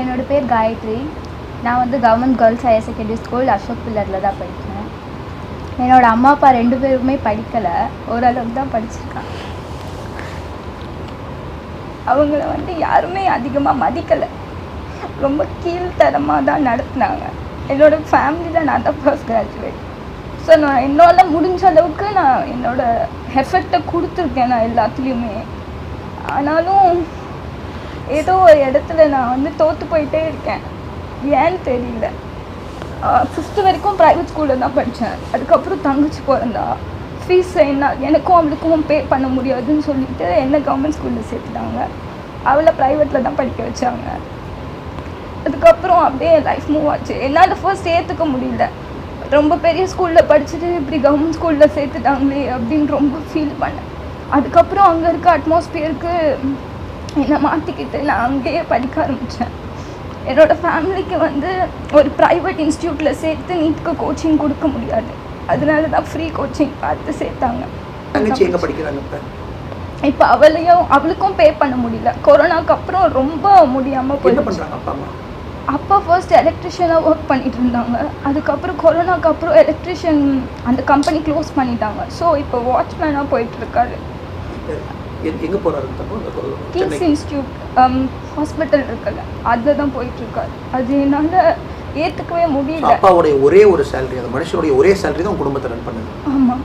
என்னோட பேர் காயத்ரி. நான் வந்து government girls higher secondary school Ashok பில்லரில் தான் படித்தேன். என்னோட அம்மா அப்பா ரெண்டு பேருமே படிக்கலை. ஓரளவுக்கு தான் படிச்சிருக்காங்க. அவங்கள வந்து யாருமே அதிகமாக மதிக்கலை. ரொம்ப கீழ்த்தரமாக தான் நடத்துனாங்க. என்னோட ஃபேமிலியில் நான் தான் ஃபர்ஸ்ட் கிராஜுவேட் ஸோ நான் என்னால் முடிஞ்ச அளவுக்கு நான் என்னோட எஃபெக்டை கொடுத்துருக்கேன் நான் எல்லாத்துலேயுமே. ஆனாலும் ஏதோ ஒரு இடத்துல நான் வந்து தோற்று போயிட்டே இருக்கேன். ஏன்னு தெரியல. ஃபிஃப்த்து வரைக்கும் ப்ரைவேட் ஸ்கூலில் தான் படித்தேன் அதுக்கப்புறம் தங்கச்சி பிறந்தா. ஃபீஸ் என்ன? எனக்கும் அவளுக்கும் பே பண்ண முடியாதுன்னு சொல்லிட்டு என்ன கவர்மெண்ட் ஸ்கூலில் சேர்த்துட்டாங்க. அவளை ப்ரைவேட்டில் தான் படிக்க வச்சாங்க. அதுக்கப்புறம் அப்படியே லைஃப் மூவ் ஆச்சு. என்னால் ஃபர்ஸ்ட் சேர்த்துக்க முடியல. ரொம்ப பெரிய ஸ்கூலில் படிச்சுட்டு இப்படி கவர்மெண்ட் ஸ்கூலில் சேர்த்துட்டாங்களே அப்படின்னு ரொம்ப ஃபீல் பண்ணேன். அதுக்கப்புறம் அங்கே இருக்க அட்மாஸ்பியருக்கு என்னை மாற்றிக்கிட்டு நான் அங்கேயே படிக்க ஆரம்பித்தேன் என்னோட ஃபேமிலிக்கு வந்து ஒரு ப்ரைவேட் இன்ஸ்டியூட்டில் சேர்த்து நீட்டுக்கு கோச்சிங் கொடுக்க முடியாது. அதனால தான் ஃப்ரீ கோச்சிங் பார்த்து சேர்த்தாங்க. இப்போ? அவளையும் அவளுக்கும் பே பண்ண முடியல. கொரோனாக்கு அப்புறம் ரொம்ப முடியாமல் போயிடுச்சு. அப்பா ஃபர்ஸ்ட் எலக்ட்ரிஷியனாக ஒர்க் பண்ணிட்டு இருந்தாங்க. அதுக்கப்புறம் கொரோனாக்கு அப்புறம் எலக்ட்ரிஷியன் அந்த கம்பெனி க்ளோஸ் பண்ணிட்டாங்க. ஸோ இப்போ வாட்ச்மேனாக போயிட்டு இருக்காரு. எங்கே போகிறாரு தப்போ இந்த கொ- கிங்ஸ் சென்னை இன்ஸ்டியூட் ஹாஸ்பிட்டல் இருக்குல்ல அதில் தான் போயிட்டு இருக்காரு அது என்னால் ஏற்றுக்கவே முடியல. அப்பாவுடைய ஒரே ஒரு சேலரி அந்த மனுஷனுடைய ஒரே சேலரி தான் குடும்பத்தை ரன் பண்ணுது. ஆமாம்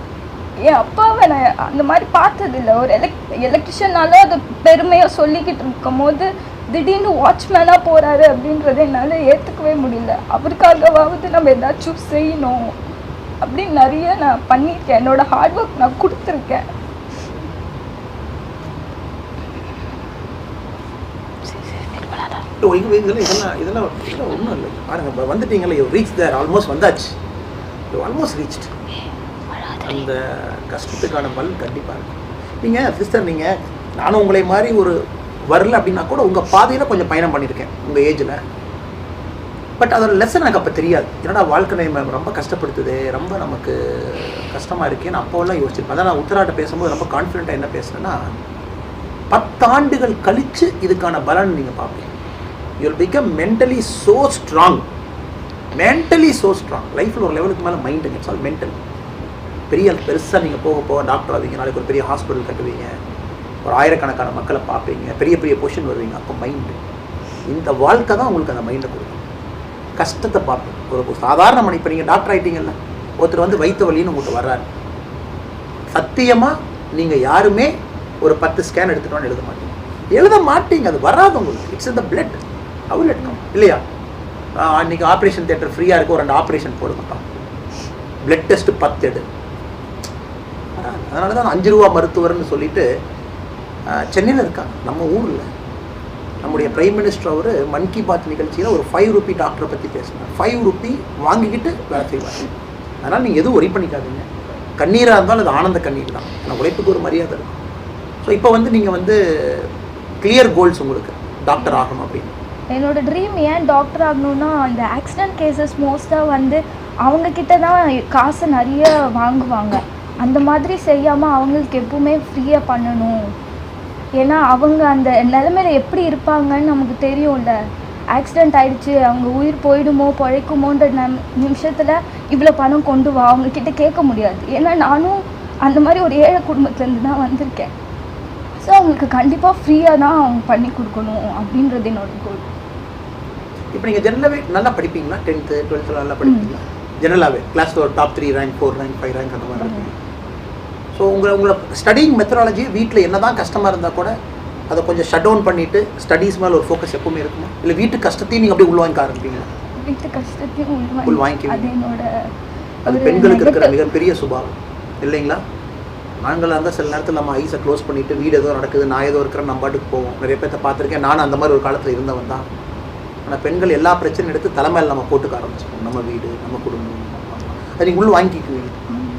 என் அப்பாவை நான் அந்த மாதிரி பார்த்ததில்ல. ஒரு எலக் எலக்ட்ரிஷியனால அது பெருமையாக சொல்லிக்கிட்டு இருக்கும் போது திடீர்னு வாட்ச்மேனாக போகிறாரு அப்படின்றத என்னால் ஏற்றுக்கவே முடியல. அவருக்காகவாவது நம்ம ஏதாச்சும் செய்யணும் அப்படின்னு நிறைய நான் பண்ணியிருக்கேன். என்னோட ஹார்ட் ஒர்க் நான் கொடுத்துருக்கேன். ஓ, இங்க இதெல்லாம் இதெல்லாம் இதெல்லாம் இதெல்லாம் ஒன்றும் இல்லை. பாருங்க இப்போ யூ ரீச் தேர் ஆல்மோஸ்ட் வந்தாச்சு. யூ ஆல்மோஸ்ட் ரீச்ட் அந்த கஷ்டத்துக்கான பலன் கண்டிப்பாக இருக்கும் நீங்கள் சிஸ்டர் நீங்கள் நானும் உங்களை மாதிரி ஒரு வரல அப்படின்னா கூட உங்கள் பாதையில் கொஞ்சம் பயணம் பண்ணியிருக்கேன் உங்கள் ஏஜில் பட் அதோட லெசன் எனக்கு அப்போ தெரியாது. என்னடா வாழ்க்கை நம்ம ரொம்ப கஷ்டப்படுத்துது ரொம்ப நமக்கு கஷ்டமாக இருக்கேன்னு அப்போல்லாம் யோசிச்சிருப்பேன். அதான் நான் உத்தராட்ட பேசும்போது ரொம்ப கான்ஃபிடென்ட்டாக என்ன பேசுனேன்னா பத்தாண்டுகள் கழித்து இதுக்கான பலன் நீங்கள் பார்ப்பீங்க. You'll become mentally so strong mentally so strong லைஃப்பில் ஒரு லெவலுக்கு மேலே மைண்டுங்க இட்ஸ் ஆல் மென்டல் பெரிய பெருசாக நீங்கள் போக போக டாக்டர் ஆவீங்க நாளைக்கு ஒரு பெரிய ஹாஸ்பிட்டல் கட்டுவீங்க. ஒரு ஆயிரக்கணக்கான மக்களை பார்ப்பீங்க. பெரிய பெரிய பொசிஷன் வருவீங்க. அப்போ மைண்டு இந்த வாழ்க்கை தான் உங்களுக்கு அந்த மைண்டை கொடுக்கும். கஷ்டத்தை பார்ப்போம் ஒரு சாதாரண மணி இப்போ நீங்கள் டாக்டர் ஆகிட்டீங்கல்ல ஒருத்தர் வந்து வயிற்று வலின்னு உங்களுக்கு வர்றாரு. சத்தியமாக நீங்கள் யாருமே ஒரு பத்து ஸ்கேன் எடுத்துட்டோன்னு எழுத மாட்டீங்க. எழுத மாட்டீங்க. அது வராது உங்களுக்கு. இட்ஸ் இந்த பிளட் அவ்வளோ எடுக்கும் இல்லையா? அன்னைக்கு ஆப்ரேஷன் தேட்டர் ஃப்ரீயாக இருக்கும் ஒரு ரெண்டு ஆப்ரேஷன் போடுங்கப்பா. பிளட் டெஸ்ட் பத்து எடு. அதனால தான் அஞ்சு ரூபா மருத்துவர்னு சொல்லிட்டு சென்னையில் இருக்காங்க. நம்ம ஊரில். நம்முடைய பிரைம் மினிஸ்டர் அவர் மன் கி பாத் நிகழ்ச்சியில் ஒரு ஃபைவ் ருபி டாக்டரை பற்றி பேசினார். ஃபைவ் ருபி வாங்கிக்கிட்டு வேலை செய்வார். அதனால் நீங்கள் எதுவும் ஒரி பண்ணிக்காதீங்க. கண்ணீராக இருந்தாலும் அது ஆனந்த கண்ணீர் தான். ஆனால் உழைப்புக்கு ஒரு மரியாதை இருக்கும். ஸோ இப்போ வந்து நீங்கள் வந்து கிளியர் கோல்ஸ் உங்களுக்கு. டாக்டர் ஆகணும் அப்படின்னு. என்னோடய ட்ரீம் ஏன் டாக்டர் ஆகணும்னா இந்த ஆக்சிடென்ட் கேசஸ் மோஸ்ட்டாக வந்து அவங்கக்கிட்ட தான் காசு நிறைய வாங்குவாங்க. அந்த மாதிரி செய்யாமல் அவங்களுக்கு எப்பவுமே ஃப்ரீயாக பண்ணணும். ஏன்னா அவங்க அந்த நிலமையில எப்படி இருப்பாங்கன்னு நமக்கு தெரியும்ல. ஆக்சிடெண்ட் ஆயிடுச்சு அவங்க உயிர் போயிடுமோ பழைக்குமோன்ற நம் நிமிஷத்தில் இவ்வளோ பணம் கொண்டு வா அவங்கக்கிட்ட கேட்க முடியாது. ஏன்னா நானும் அந்த மாதிரி ஒரு ஏழை குடும்பத்துலேருந்து தான் வந்திருக்கேன். ஸோ அவங்களுக்கு கண்டிப்பாக ஃப்ரீயாக தான் அவங்க பண்ணி கொடுக்கணும் அப்படின்றது என்னோட கோல் இப்போ நீங்கள் ஜெனரலாகவே நல்லா படிப்பீங்களா? டென்த்து டுவெல்த்தில் நல்லா படிப்பீங்களா? ஜெனரலாகவே கிளாஸில் ஒரு top three rank four rank five rank அந்த மாதிரி இருக்கும் ஸோ உங்களை உங்களை ஸ்டடிங் மெத்தடாலஜி வீட்டில் என்ன தான் கஷ்டமாக இருந்தால் கூட அதை கொஞ்சம் ஷட் டவுன் பண்ணிவிட்டு ஸ்டடீஸ் மேலே ஒரு ஃபோக்கஸ் எப்பவுமே இருக்குமா? இல்லை வீட்டு கஷ்டத்தையும் நீங்கள் அப்படியே உள்வாங்கிக்க ஆரம்பிப்பீங்களா? வீட்டு கஷ்டத்தையும் உள்வாங்கி- உள் வாங்கிக்குவீங்க. அது பெண்களுக்கு இருக்கிற. மிகப்பெரிய சுபாவம். இல்லைங்களா? நாங்களாக இருந்தால் சில நேரத்தில் நம்ம ஐஸை க்ளோஸ் பண்ணிவிட்டு வீடு ஏதோ நடக்குது நான் ஏதோ இருக்கிறேன் நம்ம பாட்டுக்கு போவோம். நிறைய பேர்த்த பார்த்துருக்கேன். நானும் அந்த மாதிரி ஒரு காலத்தில் இருந்தவன் தான். ஆனால் பெண்கள் எல்லா பிரச்சனையும் எடுத்து தலைமையில் நம்ம போட்டுக்க ஆரம்பிச்சிக்கோம் நம்ம வீடு நம்ம குடும்பம். அதை நீங்கள் உள் வாங்கிக்குவீங்க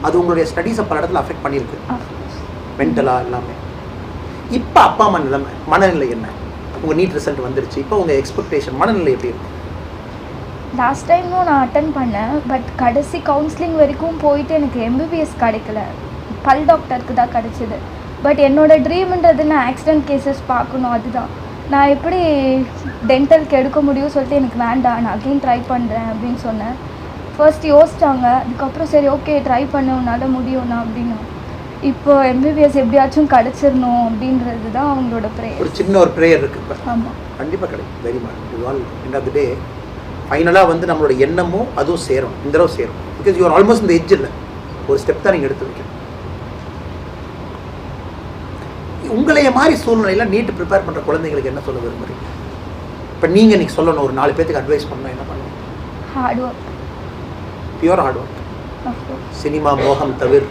அது உங்களுடைய ஸ்டடீஸை பல இடத்துல அஃபெக்ட் பண்ணியிருக்கு. மென்டலாக எல்லாமே. இப்போ அப்பா அம்மா நிலைமை மனநிலை என்ன? உங்கள் நீட் ரிசல்ட் வந்துருச்சு. இப்போ உங்கள் எக்ஸ்பெக்டேஷன் மனநிலை எப்படி இருக்கு? லாஸ்ட் டைமும் நான் அட்டன் பண்ணேன். பட் கடைசி கவுன்சிலிங் வரைக்கும் போயிட்டு எனக்கு எம்பிபிஎஸ் கிடைக்கல. பல் டாக்டருக்கு தான் கிடைச்சிது. பட் என்னோட ட்ரீம்ன்றது நான் ஆக்சிடென்ட் கேசஸ் பார்க்கணும். அதுதான். நான் எப்படி டென்டலுக்கு எடுக்க முடியும் சொல்லிட்டு எனக்கு வேண்டாம். நான் அகைன் ட்ரை பண்ணுறேன் அப்படின்னு சொன்னேன். ஃபர்ஸ்ட் யோசிச்சாங்க. அதுக்கப்புறம் சரி ஓகே ட்ரை பண்ண. உன்னால முடியும்னா அப்படின்னு இப்போ எம்பிபிஎஸ் எப்படியாச்சும் கிடச்சிடணும் அப்படின்றது தான் அவங்களோட ப்ரேயர் ஒரு சின்ன ஒரு ப்ரேயர் இருக்கு இப்போ. ஆமாம் கண்டிப்பாக கிடைக்கும். Very much you all end of the day ஃபைனலாக வந்து நம்மளோட எண்ணமும் அதுவும் சேரும். இந்த தடவை சேரும். பிகாஸ் யூஆர் ஆல்மோஸ்ட் இந்த எஜ் இல்லை. ஒரு ஸ்டெப் தான் நீங்கள் எடுத்து வைக்கணும். உங்களைய மாதிரி சூழ்நிலையில் நீட் ப்ரிப்பேர் பண்ணுற குழந்தைங்களுக்கு என்ன சொல்ல விரும்புறீங்க? இப்போ நீங்கள் இன்னைக்கு சொல்லணும் ஒரு நாலு பேத்துக்கு அட்வைஸ் பண்ணணும் என்ன பண்ணணும்? Hard work pure hard work cinema மோகம் தவிர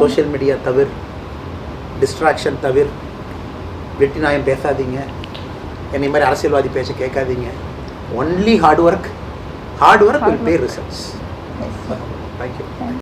சோஷியல் மீடியா தவிர டிஸ்ட்ராக்ஷன் தவிர வெட்டி நாயம் பேசாதீங்க. என்னை மாதிரி அரசியல்வாதி பேச கேட்காதீங்க. Only hard work hard work will pay. Results yes